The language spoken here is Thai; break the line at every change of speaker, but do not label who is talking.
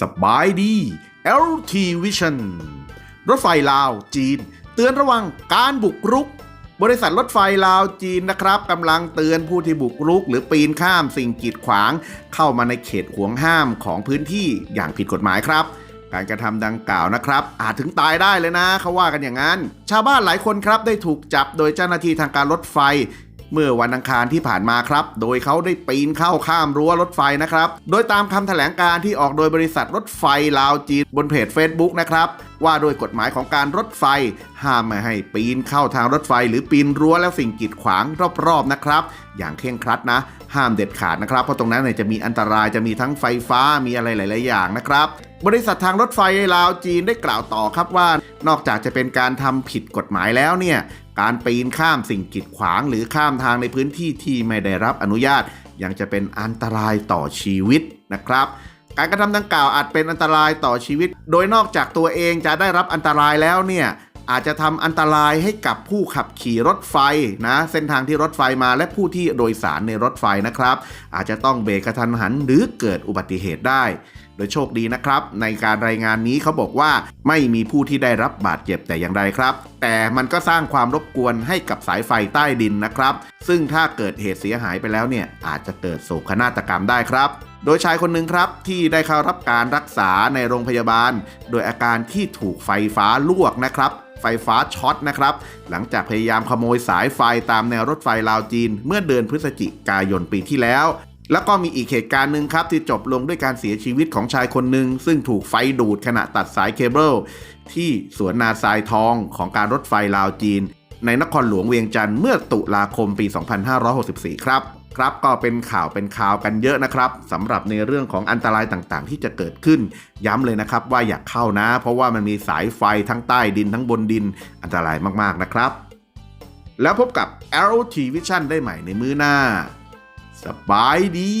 สบายดี LT Vision รถไฟลาวจีน เตือนระวังการบุกรุก บริษัทรถไฟลาวจีนนะครับกำลังเตือนผู้ที่บุกรุก หรือปีนข้ามสิ่งกีดขวาง เข้ามาในเขตห่วงห้ามของพื้นที่อย่างผิดกฎหมายครับ การกระทำดังกล่าวนะครับ อาจถึงตายได้เลยนะเขาว่ากันอย่างนั้น ชาวบ้านหลายคนครับได้ถูกจับโดยเจ้าหน้าที่ทางการรถไฟ เมื่อวันอังคารที่ผ่านมาครับ โดยเขาได้ปีนเข้าข้ามรั้วรถไฟนะครับ โดยตามคำแถลงการที่ออกโดยบริษัทรถไฟลาวจีนบนเพจ Facebook นะครับ ว่าโดยกฎหมายของการรถไฟ ห้ามไม่ให้ปีนเข้าทางรถไฟ หรือปีนรั้วและสิ่งกีดขวางรอบๆนะครับ อย่างเคร่งครัดนะ ห้ามเด็ดขาดนะครับ เพราะตรงนั้นเนี่ยจะมีอันตรายจะมีทั้งไฟฟ้ามีอะไรหลาย ๆ อย่างนะครับบริษัททางรถไฟลาวจีนได้กล่าวต่อครับว่า นอกจากจะเป็นการทำผิดกฎหมายแล้วเนี่ย การปีนข้ามสิ่งกีดขวางหรือข้ามทางในพื้นที่ที่ไม่ได้รับอนุญาต ยังจะเป็นอันตรายต่อชีวิตนะครับ การกระทำดังกล่าวอาจเป็นอันตรายต่อชีวิต โดยนอกจากตัวเองจะได้รับอันตรายแล้วเนี่ยอาจจะทำอันตรายให้กับผู้ขับขี่รถไฟนะเส้นทางที่รถไฟมาและผู้ที่โดยสารในรถไฟนะครับ อาจจะต้องเบรกกระทันหันหรือเกิดอุบัติเหตุได้ โดยโชคดีนะครับ ในการรายงานนี้เขาบอกว่าไม่มีผู้ที่ได้รับบาดเจ็บแต่อย่างใดครับ แต่มันก็สร้างความรบกวนให้กับสายไฟใต้ดินนะครับ ซึ่งถ้าเกิดเหตุเสียหายไปแล้วเนี่ยอาจจะเกิดโศกนาฏกรรมได้ครับโดยชายคนหนึ่งครับที่ได้เข้ารับการรักษาในโรงพยาบาล โดยอาการที่ถูกไฟฟ้าลวกนะครับ ไฟฟ้าช็อตนะครับ หลังจากพยายามขโมยสายไฟตามแนวรถไฟลาวจีน เมื่อเดือนพฤศจิกายนปีที่แล้ว แล้วก็มีอีกเหตุการณ์หนึ่งครับที่จบลงด้วยการเสียชีวิตของชายคนหนึ่งซึ่งถูกไฟดูดขณะตัดสายเคเบิลที่สวนนาทรายทองของการรถไฟลาวจีน ในนครหลวงเวียงจันทร์เมื่อตุลาคมปี 2564 ครับครับก็เป็นข่าวเป็นข่าวกันเยอะนะครับสำหรับในเรื่องของอันตรายต่างๆ ที่จะเกิดขึ้น ย้ำเลยนะครับว่าอยากเข้านะ เพราะว่ามันมีสายไฟทั้งใต้ดินทั้งบนดินอันตรายมากๆนะครับ แล้วพบกับ LT Vision ได้ใหม่ในมือหน้า สบายดี